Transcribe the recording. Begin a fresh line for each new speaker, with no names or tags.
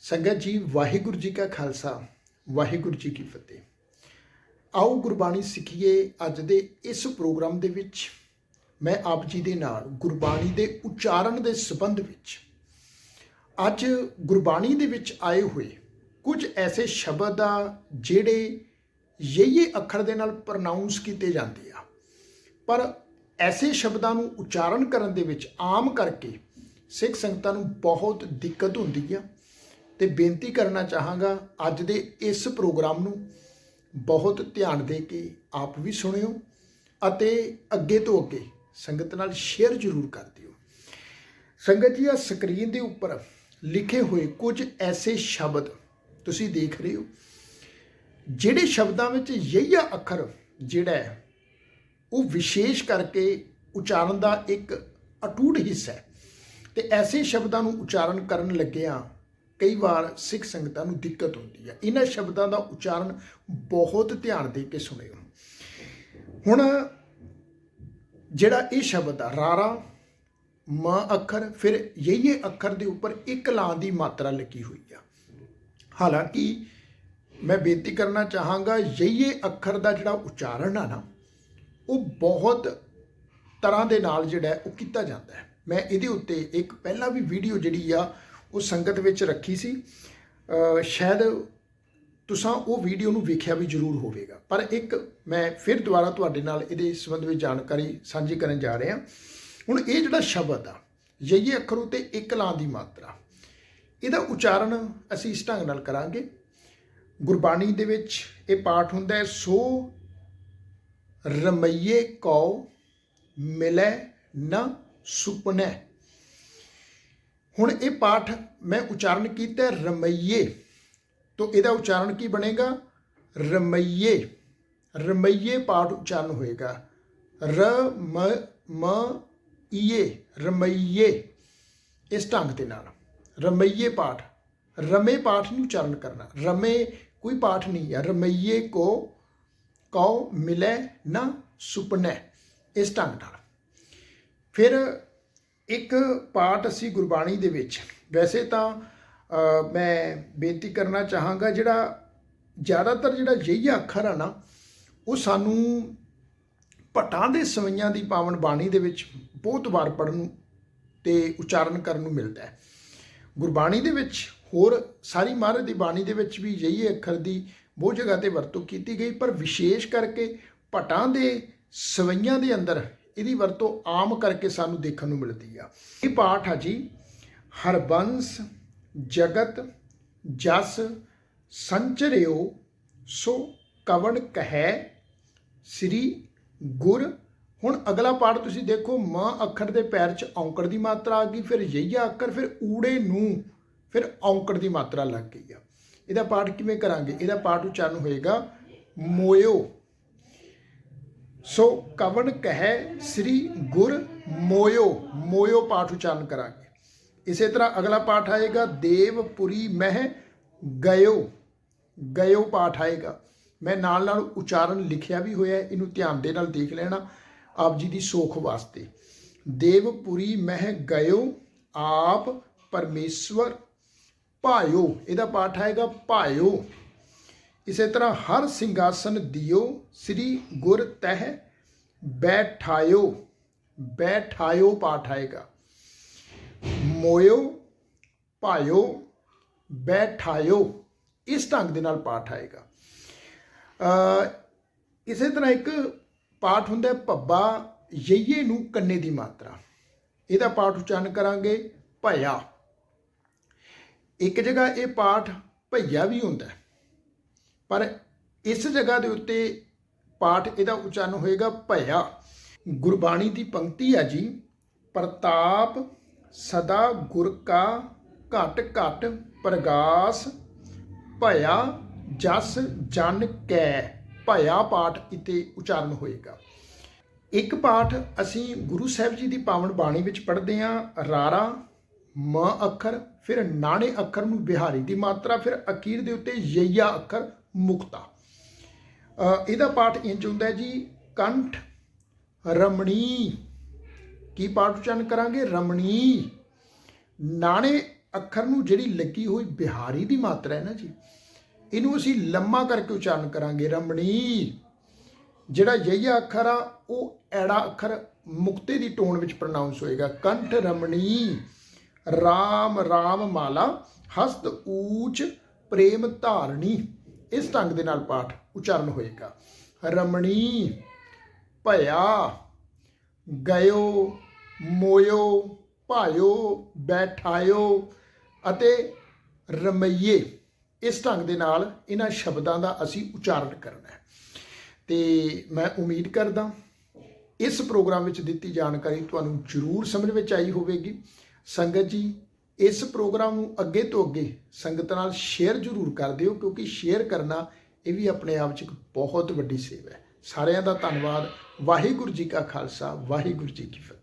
ਸੰਗਤ ਜੀ, ਵਾਹਿਗੁਰੂ ਜੀ ਕਾ ਖਾਲਸਾ, ਵਾਹਿਗੁਰੂ ਜੀ ਕੀ ਫਤਿਹ। ਆਓ ਗੁਰਬਾਣੀ ਸਿੱਖੀਏ ਅੱਜ ਦੇ ਇਸ ਪ੍ਰੋਗਰਾਮ ਦੇ ਵਿੱਚ। ਮੈਂ ਆਪ ਜੀ ਦੇ ਨਾਲ ਗੁਰਬਾਣੀ ਦੇ ਉਚਾਰਨ ਦੇ ਸੰਬੰਧ ਵਿੱਚ। ਅੱਜ ਗੁਰਬਾਣੀ ਦੇ ਵਿੱਚ ਆਏ ਹੋਏ ਕੁਝ ਐਸੇ ਸ਼ਬਦ ਆ ਜਿਹੜੇ ਯਈਏ ਅੱਖਰ ਦੇ ਨਾਲ ਪ੍ਰੋਨਾਂਸ ਕੀਤੇ ਜਾਂਦੇ ਆ। ਪਰ ਐਸੇ ਸ਼ਬਦਾਂ ਨੂੰ ਉਚਾਰਨ ਕਰਨ ਦੇ ਵਿੱਚ ਆਮ ਕਰਕੇ ਸਿੱਖ ਸੰਗਤਾਂ ਨੂੰ ਬਹੁਤ ਦਿੱਕਤ ਹੁੰਦੀ ਆ। ਤੇ ਬੇਨਤੀ ਕਰਨਾ ਚਾਹਾਂਗਾ ਅੱਜ ਦੇ ਇਸ ਪ੍ਰੋਗਰਾਮ ਨੂੰ ਬਹੁਤ ਧਿਆਨ ਦੇ ਕੇ ਆਪ ਵੀ ਸੁਣਿਓ ਅਤੇ ਅੱਗੇ ਤੋਂ ਅੱਗੇ ਸੰਗਤ ਨਾਲ ਸ਼ੇਅਰ ਜ਼ਰੂਰ ਕਰ ਦਿਓ। ਸੰਗਤ ਜੀ ਆ ਸਕਰੀਨ ਦੇ ਉੱਪਰ ਲਿਖੇ ਹੋਏ ਕੁਝ ਐਸੇ ਸ਼ਬਦ ਤੁਸੀਂ ਦੇਖ ਰਹੇ ਹੋ, ਜਿਹੜੇ ਸ਼ਬਦਾਂ ਵਿੱਚ ਯਈਆ ਅੱਖਰ ਜਿਹੜਾ ਹੈ, ਉਹ ਵਿਸ਼ੇਸ਼ ਕਰਕੇ ਉਚਾਰਨ ਦਾ ਇੱਕ ਅਟੂਟ ਹਿੱਸਾ ਹੈ। ਤੇ ਐਸੇ ਸ਼ਬਦਾਂ ਨੂੰ ਉਚਾਰਨ ਕਰਨ ਲੱਗਿਆਂ ਕਈ ਵਾਰ ਸਿੱਖ ਸੰਗਤਾਂ ਨੂੰ ਦਿੱਕਤ ਹੁੰਦੀ ਹੈ। ਇਹਨਾਂ ਸ਼ਬਦਾਂ ਦਾ ਉਚਾਰਨ ਬਹੁਤ ਧਿਆਨ ਦੇ ਕੇ ਸੁਣਿਓ। ਹੁਣ ਜਿਹੜਾ ਇਹ ਸ਼ਬਦ ਆ, ਰਾਰਾ, ਮ ਅੱਖਰ, ਫਿਰ ਯਈਏ ਅੱਖਰ ਦੇ ਉੱਪਰ ਇੱਕ ਲਾਂ ਦੀ ਮਾਤਰਾ ਲੱਗੀ ਹੋਈ ਆ। ਹਾਲਾਂਕਿ ਮੈਂ ਬੇਨਤੀ ਕਰਨਾ ਚਾਹਾਂਗਾ, ਯਈਏ ਅੱਖਰ ਦਾ ਜਿਹੜਾ ਉਚਾਰਨ ਆ ਨਾ, ਉਹ ਬਹੁਤ ਤਰ੍ਹਾਂ ਦੇ ਨਾਲ ਜਿਹੜਾ ਉਹ ਕੀਤਾ ਜਾਂਦਾ ਹੈ। ਮੈਂ ਇਹਦੇ ਉੱਤੇ ਇੱਕ ਪਹਿਲਾਂ ਵੀ ਵੀਡੀਓ ਜਿਹੜੀ ਆ ਉਹ ਸੰਗਤ ਵਿੱਚ ਰੱਖੀ ਸੀ। ਸ਼ਾਇਦ ਤੁਸੀਂ ਉਹ ਵੀਡੀਓ ਨੂੰ ਵੇਖਿਆ ਵੀ ਜ਼ਰੂਰ ਹੋਵੇਗਾ। ਪਰ ਇੱਕ ਮੈਂ ਫਿਰ ਦੁਬਾਰਾ ਤੁਹਾਡੇ ਨਾਲ ਇਹਦੇ ਸੰਬੰਧ ਵਿੱਚ ਜਾਣਕਾਰੀ ਸਾਂਝੀ ਕਰਨ ਜਾ ਰਿਹਾ। ਹੁਣ ਇਹ ਜਿਹੜਾ ਸ਼ਬਦ ਆ, ਯਈਏ ਅੱਖਰ ਉਤੇ ਇੱਕ ਲਾਂ ਦੀ ਮਾਤਰਾ, ਇਹਦਾ ਉਚਾਰਨ ਅਸੀਂ ਇਸ ਢੰਗ ਨਾਲ ਕਰਾਂਗੇ। ਗੁਰਬਾਣੀ ਦੇ ਵਿੱਚ ਇਹ ਪਾਠ ਹੁੰਦਾ ਹੈ, ਸੋ ਰਮਈਏ ਕਉ ਮਿਲੈ ਨਾ ਸੁਪਨੈ। ਹੁਣ ਇਹ ਪਾਠ ਮੈਂ ਉਚਾਰਨ ਕੀਤਾ ਰਮਈਏ। ਤੋਂ ਇਹਦਾ ਉਚਾਰਨ ਕੀ ਬਣੇਗਾ? ਰਮਈਏ। ਰਮਈਏ ਪਾਠ ਉਚਾਰਨ ਹੋਏਗਾ। ਰ, ਮ ਮ, ਈਏ। ਰਮਈਏ। ਇਸ ਢੰਗ ਦੇ ਨਾਲ। ਰਮਈਏ ਪਾਠ। ਰਮੇ ਪਾਠ ਨੂੰ ਉਚਾਰਨ ਕਰਨਾ। ਰਮੇ ਕੋਈ ਪਾਠ ਨਹੀਂ ਹੈ ਰਮਈਏ ਕੋ, ਕਉ, ਮਿਲੇ ਨਾ ਸੁਪਨੇ। ਇਸ ਢੰਗ ਨਾਲ। ਫਿਰ ਇੱਕ ਪਾਠ ਅਸੀਂ ਗੁਰਬਾਣੀ ਦੇ ਵਿੱਚ, ਵੈਸੇ ਤਾਂ ਮੈਂ ਬੇਨਤੀ ਕਰਨਾ ਚਾਹਾਂਗਾ ਜਿਹੜਾ ਜ਼ਿਆਦਾਤਰ ਜਿਹੜਾ ਯਈਆ ਅੱਖਰ ਆ ਨਾ, ਉਹ ਸਾਨੂੰ ਭਟਾਂ ਦੇ ਸਵਈਆਂ ਦੀ ਪਾਵਨ ਬਾਣੀ ਦੇ ਵਿੱਚ ਬਹੁਤ ਵਾਰ ਪੜਨ ਨੂੰ ਤੇ ਉਚਾਰਨ ਕਰਨ ਨੂੰ ਮਿਲਦਾ ਹੈ। ਗੁਰਬਾਣੀ ਦੇ ਵਿੱਚ ਹੋਰ ਸਾਰੀ ਮਹਾਰਾਜ ਦੀ ਬਾਣੀ ਦੇ ਵਿੱਚ ਵੀ ਯਹੀ ਅੱਖਰ ਦੀ ਬਹੁਤ ਜਗ੍ਹਾ ਤੇ ਵਰਤੋਂ ਕੀਤੀ ਗਈ, ਪਰ ਵਿਸ਼ੇਸ਼ ਕਰਕੇ ਭਟਾਂ ਦੇ ਸਵਈਆਂ ਦੇ ਅੰਦਰ ਇਹਦੀ ਵਰਤੋਂ ਆਮ ਕਰਕੇ ਸਾਨੂੰ ਦੇਖਣ ਨੂੰ ਮਿਲਦੀ ਆ। ਇਹ ਪਾਠ ਆ ਜੀ, ਹਰਬੰਸ, ਜਗਤ, ਜਸ ਸੰਚਰਿਓ ਸੋ ਕਵਣ ਕਹੈ, ਸ੍ਰੀ ਗੁਰ। ਹੁਣ ਅਗਲਾ ਪਾਠ ਤੁਸੀਂ ਦੇਖੋ, ਮਾਂ ਅੱਖਰ ਦੇ ਪੈਰ 'ਚ ਔਂਕੜ ਦੀ ਮਾਤਰਾ ਆ ਗਈ, ਫਿਰ ਯਈਆ ਅੱਖਰ, ਫਿਰ ਊੜੇ ਨੂੰ, ਫਿਰ ਔਂਕੜ ਦੀ ਮਾਤਰਾ ਲੱਗ ਗਈ ਆ। ਇਹਦਾ ਪਾਠ ਕਿਵੇਂ ਕਰਾਂਗੇ? ਇਹਦਾ ਪਾਠ ਉਚਾਰਨ ਹੋਏਗਾ, ਮੋਇਓ। ਸੋ ਕਵਣ ਕਹੈ ਸ੍ਰੀ ਗੁਰ ਮੋਇਓ ਮੋਇਓ ਪਾਠ ਉਚਾਰਨ ਕਰਾਂਗੇ। ਇਸੇ ਤਰ੍ਹਾਂ ਅਗਲਾ ਪਾਠ ਆਏਗਾ ਦੇਵਪੁਰੀ ਮਹਿ ਗਇਓ ਗਇਓ ਪਾਠ ਆਏਗਾ। ਮੈਂ ਨਾਲ ਨਾਲ ਉਚਾਰਨ ਲਿਖਿਆ ਵੀ ਹੋਇਆ ਇਹਨੂੰ ਧਿਆਨ ਦੇ ਨਾਲ ਦੇਖ ਲੈਣਾ ਆਪ ਜੀ ਦੀ ਸੋਖ ਵਾਸਤੇ। ਦੇਵਪੁਰੀ ਮਹਿ ਗਇਓ, ਆਪ ਪਰਮੇਸ਼ਵਰ ਭਾਇਓ, ਇਹਦਾ ਪਾਠ ਆਏਗਾ ਭਾਇਓ। ਇਸੇ ਤਰ੍ਹਾਂ ਹਰ ਸਿੰਘਾਸਨ ਦਿਓ, ਸ੍ਰੀ ਗੁਰ ਤਹਿ ਬੈਠਾਇਓ ਬੈਠਾਇਓ ਪਾਠ ਆਏਗਾ। ਮੋਇਓ, ਭਾਇਓ, ਬੈਠਾਇਓ, ਇਸ ਢੰਗ ਦੇ ਨਾਲ ਪਾਠ ਆਏਗਾ। ਅ ਇਸੇ ਤਰ੍ਹਾਂ ਇੱਕ ਪਾਠ ਹੁੰਦਾ ਭੱਬਾ ਯਈਏ ਨੂੰ ਕੰਨੇ ਦੀ ਮਾਤਰਾ। ਇਹਦਾ ਪਾਠ ਉਚਾਰਨ ਕਰਾਂਗੇ, ਭਇਆ। ਇੱਕ ਜਗ੍ਹਾ ਇਹ ਪਾਠ ਭਈਆ ਵੀ ਹੁੰਦਾ ਪਰ ਇਸ ਜਗ੍ਹਾ ਦੇ ਉੱਤੇ ਪਾਠ ਇਹਦਾ ਉਚਾਰਨ ਹੋਏਗਾ ਭਇਆ। ਗੁਰਬਾਣੀ ਦੀ ਪੰਕਤੀ ਹੈ ਜੀ, ਪ੍ਰਤਾਪ ਸਦਾ ਗੁਰ ਕਾ ਘਟ ਘਟ ਪ੍ਰਗਾਸ, ਭਇਆ ਜਸ ਜਨ ਕੈ। ਭਇਆ ਪਾਠ ਇਤੇ ਉਚਾਰਨ ਹੋਏਗਾ। ਇੱਕ ਪਾਠ ਅਸੀਂ ਗੁਰੂ ਸਾਹਿਬ ਜੀ ਦੀ ਪਾਵਨ ਬਾਣੀ ਵਿੱਚ ਪੜ੍ਹਦੇ ਹਾਂ, ਰਾਰਾ, ਮ ਅੱਖਰ, ਫਿਰ ਨਾਣੇ ਅੱਖਰ ਨੂੰ ਬਿਹਾਰੀ ਦੀ ਮਾਤਰਾ, ਫਿਰ ਅਖੀਰ ਦੇ ਉੱਤੇ ਯਈਆ ਅੱਖਰ ਮੁਕਤਾ। ਇਹਦਾ ਪਾਠ ਇੰਜ ਹੁੰਦਾ ਜੀ, ਕੰਠ ਰਮਣੀ। ਕੀ ਪਾਠ ਉਚਾਰਨ ਕਰਾਂਗੇ? ਰਮਣੀ। ਨਾਣੇ ਅੱਖਰ ਨੂੰ ਜਿਹੜੀ ਲੱਗੀ ਹੋਈ ਬਿਹਾਰੀ ਦੀ ਮਾਤਰਾ ਹੈ ਨਾ ਜੀ, ਇਹਨੂੰ ਅਸੀਂ ਲੰਮਾ ਕਰਕੇ ਉਚਾਰਨ ਕਰਾਂਗੇ, ਰਮਣੀ। ਜਿਹੜਾ ਯਈਆ ਅੱਖਰ ਆ, ਉਹ ਐੜਾ ਅੱਖਰ ਮੁਕਤੇ ਦੀ ਟੋਨ ਵਿੱਚ ਪ੍ਰੋਨਾਂਸ ਹੋਏਗਾ। ਕੰਠ ਰਮਣੀ। ਰਾਮ ਰਾਮ ਮਾਲਾ, ਹਸਤ ਊਚ, ਪ੍ਰੇਮ ਧਾਰਣੀ ਇਸ ਢੰਗ ਦੇ ਨਾਲ ਪਾਠ ਉਚਾਰਨ ਹੋਏਗਾ। ਰਮਣੀ, ਭਇਆ, ਗਇਓ, ਮੋਇਓ, ਭਾਇਓ, ਬੈਠਾਇਓ ਅਤੇ ਰਮਈਏ। ਇਸ ਢੰਗ ਦੇ ਨਾਲ ਇਹਨਾਂ ਸ਼ਬਦਾਂ ਦਾ ਅਸੀਂ ਉਚਾਰਨ ਕਰਨਾ ਹੈ। ਤੇ ਮੈਂ ਉਮੀਦ ਕਰਦਾ ਇਸ ਪ੍ਰੋਗਰਾਮ ਵਿੱਚ ਦਿੱਤੀ ਜਾਣਕਾਰੀ ਤੁਹਾਨੂੰ ਜ਼ਰੂਰ ਸਮਝ ਵਿੱਚ ਆਈ ਹੋਵੇਗੀ। ਸੰਗਤ ਜੀ ਇਸ ਪ੍ਰੋਗਰਾਮ ਨੂੰ ਅੱਗੇ ਤੋਂ ਅੱਗੇ ਸੰਗਤ ਨਾਲ ਸ਼ੇਅਰ ਜ਼ਰੂਰ ਕਰ ਦਿਓ, ਕਿਉਂਕਿ ਸ਼ੇਅਰ ਕਰਨਾ ਇਹ ਵੀ ਆਪਣੇ ਆਪ 'ਚ ਇੱਕ ਬਹੁਤ ਵੱਡੀ ਸੇਵਾ ਹੈ। ਸਾਰਿਆਂ ਦਾ ਧੰਨਵਾਦ। ਵਾਹਿਗੁਰੂ ਜੀ ਕਾ ਖਾਲਸਾ, ਵਾਹਿਗੁਰੂ ਜੀ ਕੀ ਫਤਿਹ।